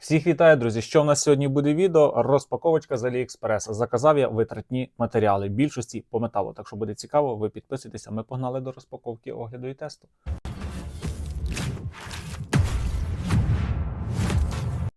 Всіх вітаю, друзі! Що в нас сьогодні буде відео? Розпаковочка з AliExpress. Заказав я витратні матеріали, більшості по металу. Так що буде цікаво, ви підписуйтеся. Ми погнали до розпаковки, огляду і тесту.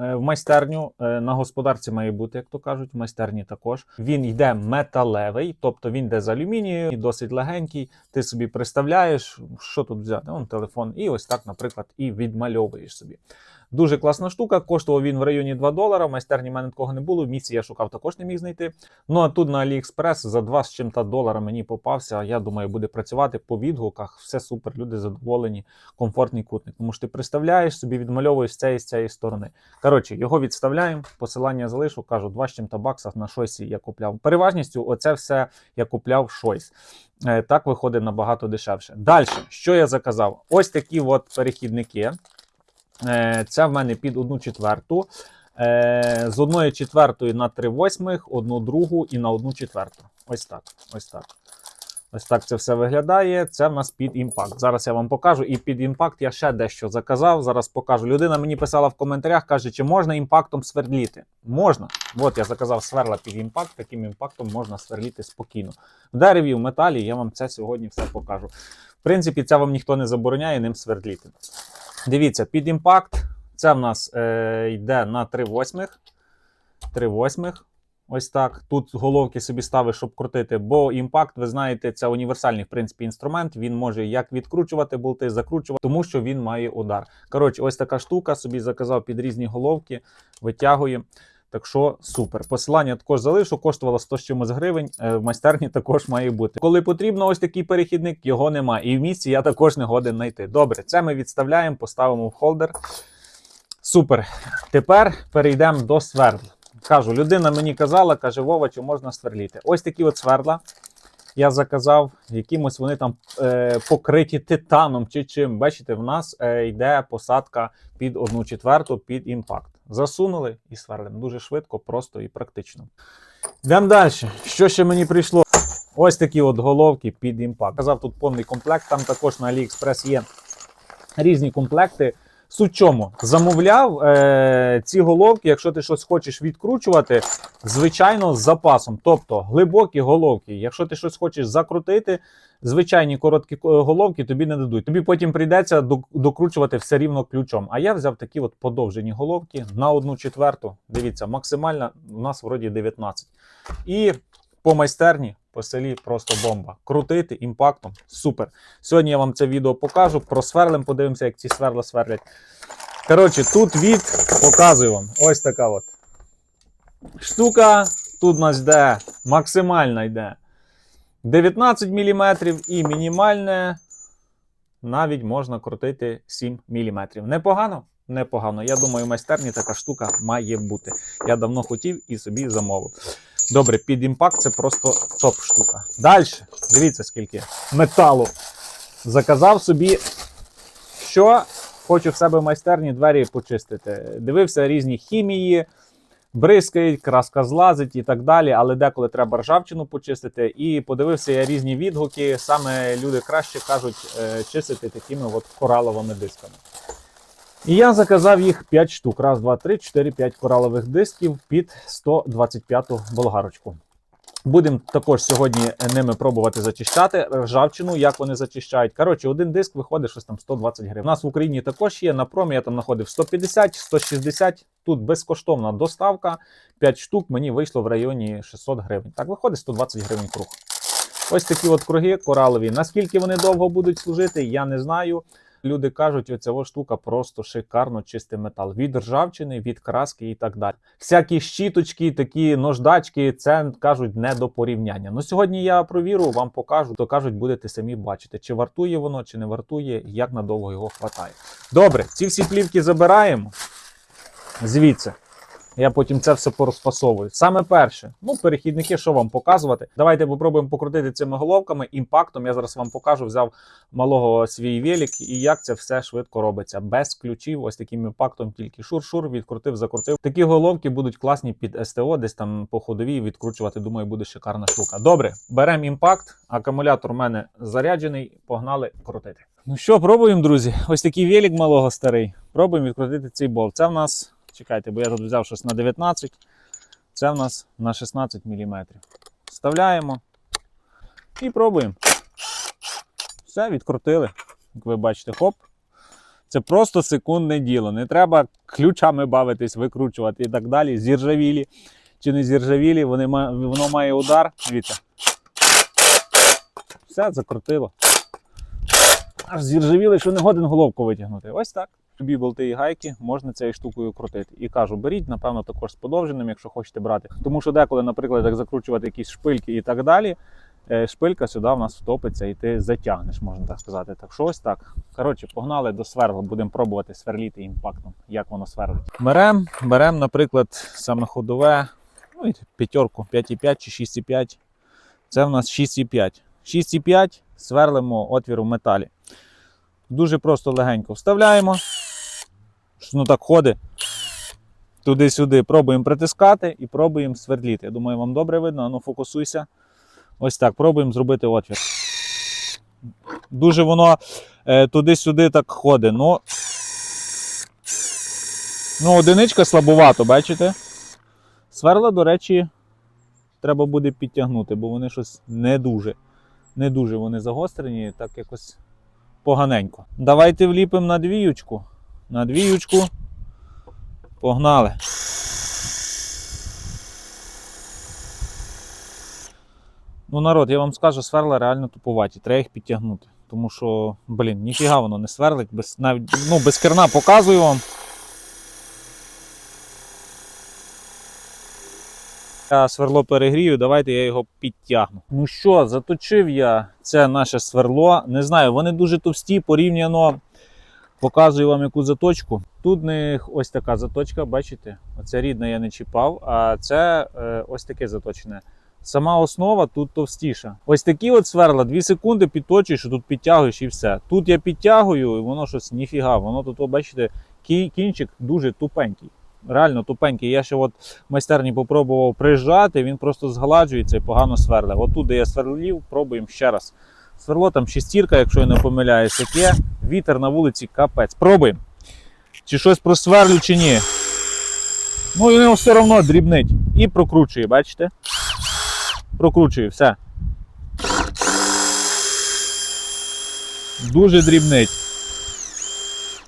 в майстерню. Е, На господарці має бути, як то кажуть, в майстерні також. Він йде металевий, тобто він йде з алюмінію, досить легенький. Ти собі представляєш, що тут взяти. Вон телефон, і ось так, наприклад, і відмальовуєш собі. Дуже класна штука. Коштував він в районі 2 долара. В майстерні в мене такого не було. В місці я шукав, також не міг знайти. Ну а тут на AliExpress за 2 з чим-то долара мені попався. Я думаю, буде працювати по відгуках. Все супер, люди задоволені, комфортний кутник. Тому що ти представляєш собі, відмальовуєш з цієї з цієї сторони. Коротше, його відставляємо. Посилання залишу. Кажу, 2 з чим-то баксах на шойсі я купляв. Переважністю, оце все я купляв шойс. Е, Так виходить набагато дешевше. Далі, що я заказав? Ось такі от перехідники. Е, Це в мене під одну четверту. Е, З одної четвертої на три восьмих, одну другу і на одну четверту. Ось так. Ось так. Ось так це все виглядає. Це в нас під імпакт. Зараз я вам покажу. І під імпакт я ще дещо заказав. Зараз покажу. Людина мені писала в коментарях, каже, чи можна імпактом свердліти. Можна. От я заказав сверла під імпакт. Таким імпактом можна сверліти спокійно. В дереві, в металі я вам це сьогодні все покажу. В принципі, це вам ніхто не забороняє ним свердліти. Дивіться, під імпакт. Це в нас е, йде на 3 восьмих. 3 восьмих. Ось так. Тут головки собі ставиш, щоб крутити, бо імпакт, ви знаєте, це універсальний в принципі інструмент. Він може як відкручувати болти, закручувати, тому що він має удар. Коротше, ось така штука. Собі заказав під різні головки, витягує. Так що супер. Посилання також залишу, коштувало 100 з чимось гривень. е, В майстерні також має бути. Коли потрібно ось такий перехідник, його немає. І в місці я також не годен знайти. Добре, це ми відставляємо, поставимо в холдер. Супер. Тепер перейдемо до свердл. Кажу, людина мені казала, каже, Вова, чи можна сверліти. Ось такі от свердла. Я заказав, якимось вони там е, покриті титаном чи чим. Бачите, в нас е, йде посадка під одну четверту під імпакт. Засунули і сверлимо. Дуже швидко, просто і практично. Йдемо далі. Що ще мені прийшло? Ось такі от головки під імпакт. Казав, тут повний комплект. Там також на AliExpress є різні комплекти. Суть чому? Замовляв е, ці головки, якщо ти щось хочеш відкручувати, звичайно, з запасом. Тобто глибокі головки. Якщо ти щось хочеш закрутити, звичайні короткі е, головки тобі не дадуть. Тобі потім прийдеться докручувати все рівно ключом. А я взяв такі от подовжені головки на одну четверту. Дивіться, максимальна у нас вроді 19. І по майстерні, по селі просто бомба. Крутити імпактом. Супер. Сьогодні я вам це відео покажу. Просверлим, подивимося, як ці сверла сверлять. Коротше, тут від показую вам. Ось така от штука. Тут у нас йде максимальна йде 19 мм і мінімальне навіть можна крутити 7 мм. Непогано? Непогано. Я думаю, майстерні така штука має бути. Я давно хотів і собі замовив. Добре, під імпакт це просто топ штука. Далі, дивіться, скільки металу. Заказав собі, що хочу в себе в майстерні двері почистити. Дивився різні хімії, бризкають, краска злазить і так далі. Але деколи треба ржавчину почистити. І подивився я різні відгуки. Саме люди краще кажуть е, чистити такими от кораловими дисками. І я заказав їх 5 штук. Раз, два, три, 4, 5 коралових дисків під 125 болгарочку. Будемо також сьогодні ними пробувати зачищати ржавчину, як вони зачищають. Коротше, один диск виходить щось там 120 гривень. У нас в Україні також є. На промі я там знаходив 150, 160. Тут безкоштовна доставка. 5 штук мені вийшло в районі 600 гривень. Так, виходить 120 гривень круг. Ось такі от круги коралові. Наскільки вони довго будуть служити, я не знаю. Люди кажуть, оця штука просто шикарно чистий метал. Від ржавчини, від краски і так далі. Всякі щіточки, такі нождачки, це кажуть не до порівняння. Ну сьогодні я провіру, вам покажу, то кажуть, будете самі бачити, чи вартує воно, чи не вартує, як надовго його хватає. Добре, ці всі плівки забираємо звідси. Я потім це все порозпасовую. Саме перше, ну, перехідники, що вам показувати. Давайте попробуємо покрутити цими головками. Імпактом я зараз вам покажу. Взяв малого свій велик і як це все швидко робиться. Без ключів, ось таким імпактом, тільки шур-шур, відкрутив, закрутив. Такі головки будуть класні під СТО, десь там по ходовій відкручувати. Думаю, буде шикарна штука. Добре, беремо імпакт. Акумулятор у мене заряджений. Погнали крутити. Ну що, пробуємо, друзі. Ось такий велик малого старий. Пробуємо відкрутити цей болт. Це в нас, чекайте, бо я тут взяв щось на 19. Це в нас на 16 мм. Вставляємо і пробуємо. Все, відкрутили. Як ви бачите, хоп. Це просто секундне діло. Не треба ключами бавитись, викручувати і так далі. Зіржавілі чи не зіржавілі, вони, воно має удар. Дивіться. Все, закрутило. Аж зіржавіли, що не годен головку витягнути. Ось так. Любі болти і гайки можна цією штукою крутити. І кажу, беріть, напевно, також з подовженим, якщо хочете брати. Тому що деколи, наприклад, як закручувати якісь шпильки і так далі, е, шпилька сюди в нас втопиться і ти затягнеш, можна так сказати. Так що ось так. Коротше, погнали до сверла, будемо пробувати сверліти імпактом, як воно сверлить. Беремо, беремо, наприклад, саме ходове, ну і п'ятерку, 5,5 чи 6,5. Це в нас 6,5. 6,5 сверлимо отвір у металі. Дуже просто легенько вставляємо. Що воно так ходить. Туди-сюди пробуємо притискати і пробуємо свердліти. Я думаю, вам добре видно, ну фокусуйся. Ось так, пробуємо зробити отвір. Дуже воно е, туди-сюди так ходить. Ну, ну, одиничка слабовато, бачите? Сверла, до речі, треба буде підтягнути, бо вони щось не дуже. Не дуже вони загострені, так якось поганенько. Давайте вліпимо на двіючку. На двіючку. Погнали. Ну, народ, я вам скажу, сверла реально туповаті, треба їх підтягнути. Тому що, блін, ніфіга воно не сверлить, без, навіть, ну, без керна показую вам. Я сверло перегрію, давайте я його підтягну. Ну що, заточив я це наше сверло. Не знаю, вони дуже товсті порівняно. Показую вам яку заточку. Тут в них ось така заточка, бачите? Оце рідне я не чіпав, а це е, ось таке заточене. Сама основа тут товстіша. Ось такі от сверла, 2 секунди підточуєш, тут підтягуєш і все. Тут я підтягую, і воно щось ніфіга. Воно тут, бачите, кінчик дуже тупенький. Реально тупенький. Я ще от майстерні попробував прижати, він просто згладжується і погано сверле. От тут, де я сверлів, пробуємо ще раз. Сверло там шестірка, якщо я не помиляюсь, яке. Вітер на вулиці капець. Пробуємо. Чи щось просверлю, чи ні. Ну і воно все одно дрібнить. І прокручує, бачите? Прокручує, все. Дуже дрібнить.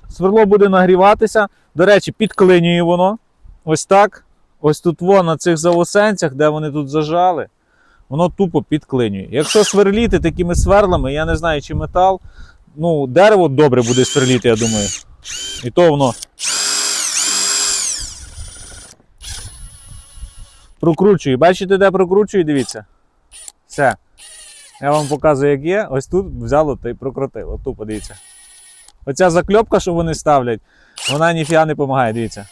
Сверло буде нагріватися. До речі, підклинює воно. Ось так. Ось тут во, на цих заосенцях, де вони тут зажали, воно тупо підклинює. Якщо сверліти такими сверлами, я не знаю, чи метал, ну, дерево добре буде сверліти, я думаю. І то воно. Прокручує. Бачите, де прокручує? Дивіться. Все. Я вам показую, як є. Ось тут взяло та й прокрутило. Тупо дивіться. Оця закльопка, що вони ставлять, вона ніфіга не допомагає, дивіться.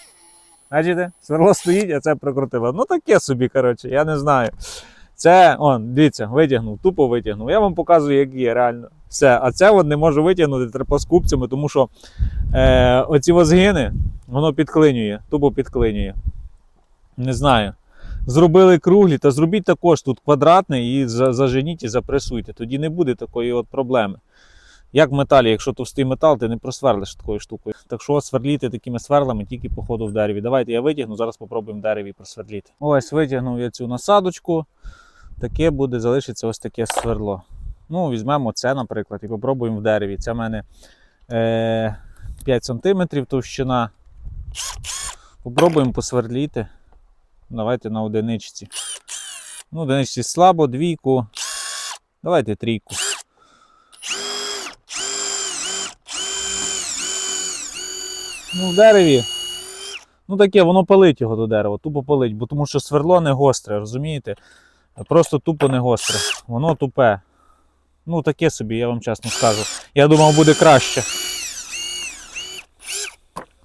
Бачите? Сверло стоїть, а це прокрутило. Ну таке собі, коротше, я не знаю. Це, он, дивіться, витягнув, тупо витягнув. Я вам показую, як є, реально. Все. А це от не можу витягнути з купцями, тому що е, оці возгини, воно підклинює, тупо підклинює. Не знаю. Зробили круглі, та зробіть також тут квадратний і заженіть і запресуйте. Тоді не буде такої от проблеми. Як в металі, якщо товстий метал, ти не просверлиш такою штукою. Так що сверліти такими сверлами тільки по ходу в дереві. Давайте я витягну, зараз попробуємо дереві просверліти. Ось витягнув я цю насадочку. Таке буде, залишиться ось таке сверло. Ну, візьмемо це, наприклад, і попробуємо в дереві. Це в мене е, 5 см товщина. Попробуємо посверліти. Давайте на одиничці. Ну, одиничці слабо, двійку. Давайте трійку. Ну, в дереві. Ну таке, воно палить його до дерева, тупо палить, бо тому що сверло не гостре, розумієте? Просто тупо не гостре. Воно тупе. Ну, таке собі, я вам чесно скажу. Я думав, буде краще.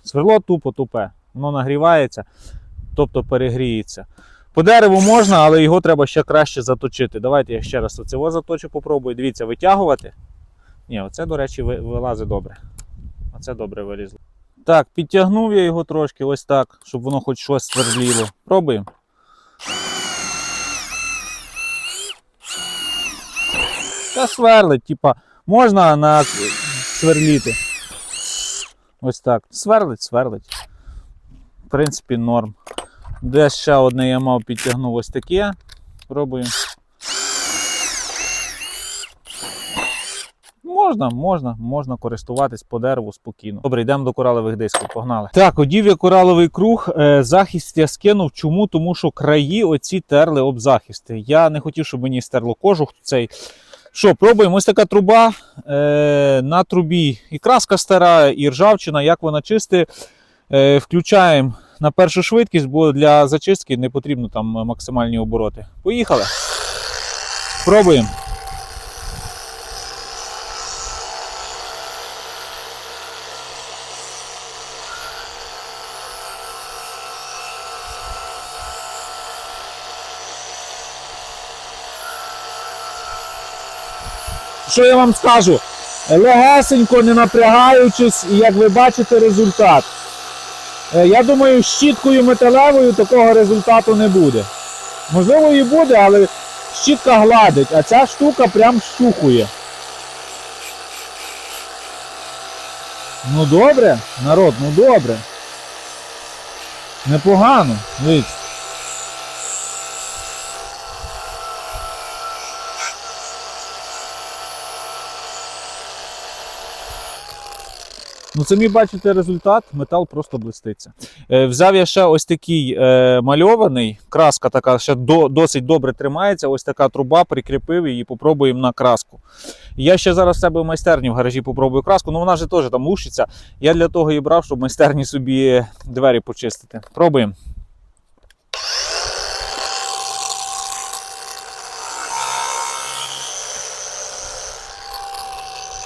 Сверло тупо тупе. Воно нагрівається. тобто перегріється. По дереву можна, але його треба ще краще заточити. Давайте я ще раз оце заточу, попробую. Дивіться, витягувати. Ні, оце, до речі, вилазить добре. Оце добре вилізло. Так, підтягнув я його трошки, ось так, щоб воно хоч щось свердліло. Пробуємо. Та сверлить, типа, можна на сверліти. Ось так. Сверлить, сверлить. В принципі, норм. Де ще одне я мав підтягнув ось таке. Пробуємо. Можна, можна, можна користуватись по дереву спокійно. Добре, йдемо до коралових дисків. Погнали. Так, одів я кораловий круг. Е, Захист я скинув. Чому? Тому що краї оці терли об захисти. Я не хотів, щоб мені стерло кожух цей. Що, пробуємо? Ось така труба. Е, на трубі і краска стара, і ржавчина, як вона чисти. Е, включаємо на першу швидкість, бо для зачистки не потрібно там максимальні обороти. Поїхали. Пробуємо. Що я вам скажу? Легесенько, не напрягаючись, і як ви бачите, результат. Е, Я думаю, щіткою металевою такого результату не буде. Можливо, і буде, але щітка гладить, а ця штука прям щухує. Ну добре, народ, ну добре. Непогано. Дивіться. Ну, самі бачите результат, метал просто блиститься. Е, взяв я ще ось такий е, мальований, краска така ще до, досить добре тримається. Ось така труба, прикріпив її, попробуємо на краску. Я ще зараз в себе в майстерні в гаражі попробую краску, ну вона ж теж там лушиться. Я для того і брав, щоб майстерні собі двері почистити. Пробуємо.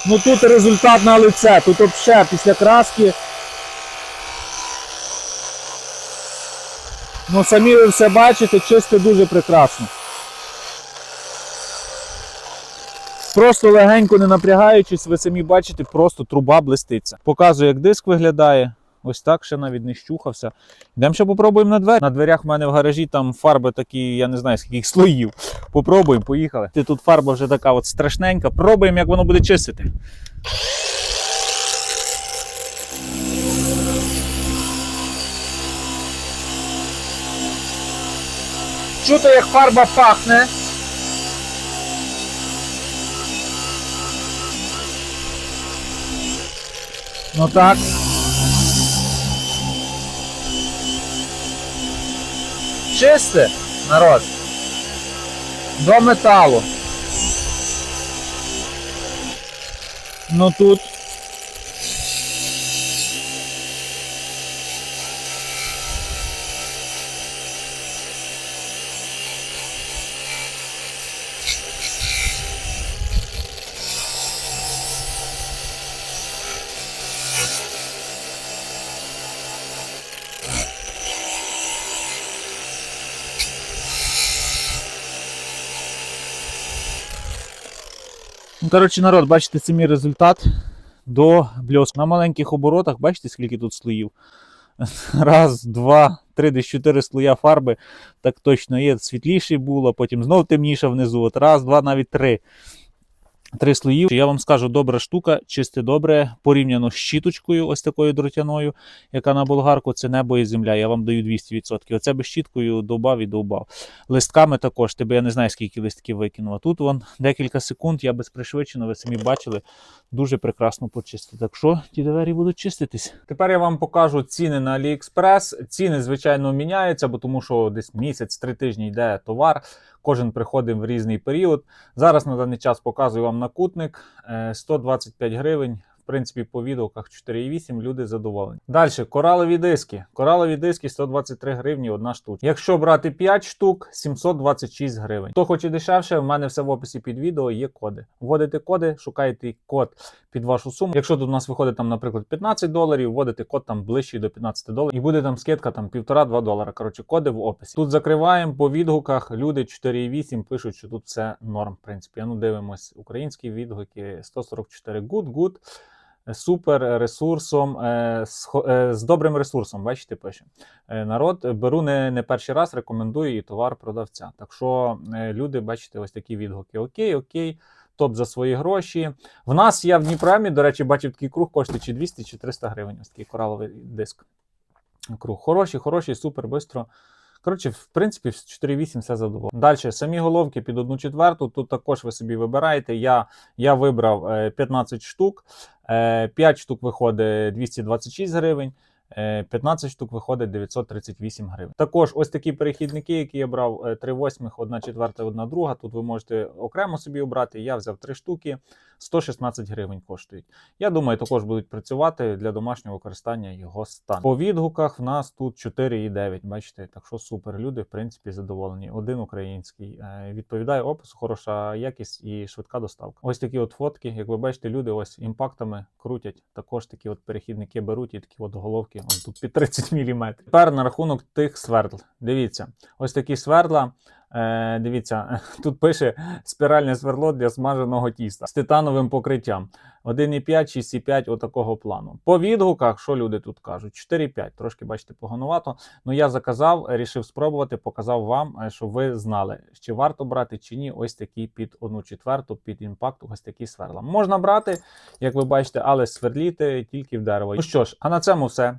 Ну тут результат на лице, тут взагалі після краски. Ну самі ви все бачите, чисто дуже прекрасно. Просто легенько не напрягаючись, ви самі бачите, просто труба блиститься. Показую, як диск виглядає. Ось так ще навіть не щухався. Йдемо ще попробуємо на двері. На дверях в мене в гаражі там фарби такі, я не знаю скільки слоїв. Попробуємо, поїхали. Ти тут фарба вже така от страшненька. Пробуємо, як воно буде чистити. Чути, як фарба пахне. Ну так. Чисте, народ. До металу. Ну тут. Коротше, народ, бачите, це мій результат до бльоску. На маленьких оборотах, бачите, скільки тут слоїв? Раз, два, три, десь чотири слоя фарби. Так точно є. Світліший було, потім знов темніше внизу. От раз, два, навіть три. Три слої. Я вам скажу, добра штука, чисте добре, порівняно з щіточкою, ось такою дротяною, яка на болгарку, це небо і земля. Я вам даю 200%. Оце би щіткою довбав і довбав. Листками також, тебе я не знаю, скільки листків викинув. А тут вон декілька секунд, я без пришвидшено, ви самі бачили, дуже прекрасно почистив. Так що ті двері будуть чиститись. Тепер я вам покажу ціни на AliExpress. Ціни, звичайно, міняються, бо тому що десь місяць-три тижні йде товар. Кожен приходив в різний період. Зараз на даний час показую вам накутник е, 125 гривень. В принципі, по відгуках 4,8 люди задоволені. Далі, коралові диски. Коралові диски 123 гривні одна штука. Якщо брати 5 штук, 726 гривень. Хто хоче дешевше, в мене все в описі під відео є коди. Вводите коди, шукаєте код під вашу суму. Якщо тут у нас виходить там, наприклад, 15 доларів, вводите код там ближчий до 15 доларів, і буде там скидка там 1,5-2 долара. Коротше, коди в описі. Тут закриваємо по відгуках. Люди 4,8 пишуть, що тут все норм. В принципі, ну дивимось українські відгуки 144 good, good. Супер ресурсом, е, е, з добрим ресурсом, бачите, пише. Е, Народ беру не, не перший раз, рекомендую і товар продавця. Так що люди, бачите, ось такі відгуки. Окей, окей, топ за свої гроші. В нас я в Дніпремі, до речі, бачив такий круг, коштує чи 200, чи 300 гривень. Ось такий кораловий диск. Круг. Хороший, хороший, супер, бистро. Коротше, в принципі, з 4.8 все задоволено. Далі, самі головки під 1 четверту. Тут також ви собі вибираєте. Я, я вибрав е, 15 штук. Е, 5 штук виходить 226 гривень. Е, 15 штук виходить 938 гривень. Також ось такі перехідники, які я брав: е, 3 восьмих, 1 четверта, 1 друга. Тут ви можете окремо собі обрати. Я взяв 3 штуки, 116 гривень коштують. Я думаю, також будуть працювати для домашнього використання його стан. По відгуках в нас тут 4,9. Бачите, так що супер. Люди, в принципі, задоволені. Один український. Е, Відповідає опису, хороша якість і швидка доставка. Ось такі от фотки. Як ви бачите, люди ось імпактами крутять. Також такі от перехідники беруть і такі от головки. Ось тут під 30 мм. Тепер на рахунок тих свердл. Дивіться, ось такі свердла. Е, дивіться, тут пише спіральне сверло для смаженого тіста з титановим покриттям. 1,5, 6,5 отакого плану. По відгуках, що люди тут кажуть? 4,5. Трошки, бачите, поганувато. Ну я заказав, рішив спробувати, показав вам, е, щоб ви знали, чи варто брати чи ні. Ось такі під 1 четверту, під імпакт, ось такі сверла. Можна брати, як ви бачите, але сверліти тільки в дерево. Ну що ж, а на цьому все.